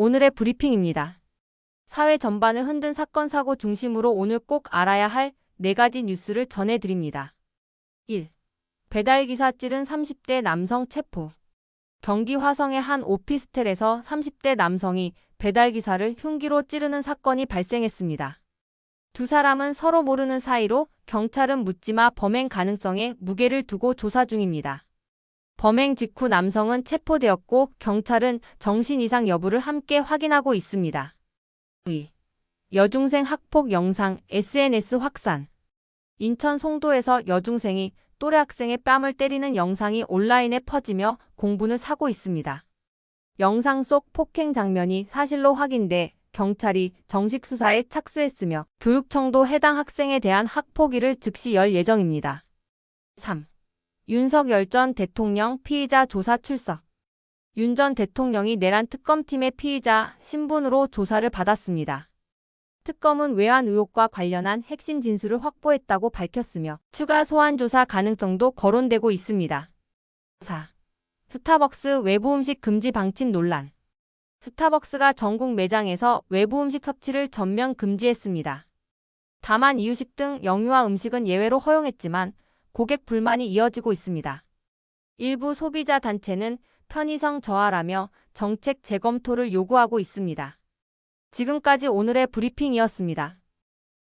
오늘의 브리핑입니다. 사회 전반을 흔든 사건 사고 중심으로 오늘 꼭 알아야 할 네 가지 뉴스를 전해드립니다. 1. 배달기사 찌른 30대 남성 체포. 경기 화성의 한 오피스텔에서 30대 남성이 배달기사를 흉기로 찌르는 사건이 발생했습니다. 두 사람은 서로 모르는 사이로 경찰은 묻지마 범행 가능성에 무게를 두고 조사 중입니다. 범행 직후 남성은 체포되었고 경찰은 정신 이상 여부를 함께 확인하고 있습니다. 2. 여중생 학폭 영상 SNS 확산. 인천 송도에서 여중생이 또래 학생의 뺨을 때리는 영상이 온라인에 퍼지며 공분을 사고 있습니다. 영상 속 폭행 장면이 사실로 확인돼 경찰이 정식 수사에 착수했으며 교육청도 해당 학생에 대한 학폭위를 즉시 열 예정입니다. 3. 윤석열 전 대통령 피의자 조사 출석. 윤 전 대통령이 내란 특검팀의 피의자 신분으로 조사를 받았습니다. 특검은 외환 의혹과 관련한 핵심 진술을 확보했다고 밝혔으며 추가 소환 조사 가능성도 거론되고 있습니다. 4. 스타벅스 외부 음식 금지 방침 논란. 스타벅스가 전국 매장에서 외부 음식 섭취를 전면 금지했습니다. 다만 이유식 등 영유아 음식은 예외로 허용했지만 고객 불만이 이어지고 있습니다. 일부 소비자 단체는 편의성 저하라며 정책 재검토를 요구하고 있습니다. 지금까지 오늘의 브리핑이었습니다.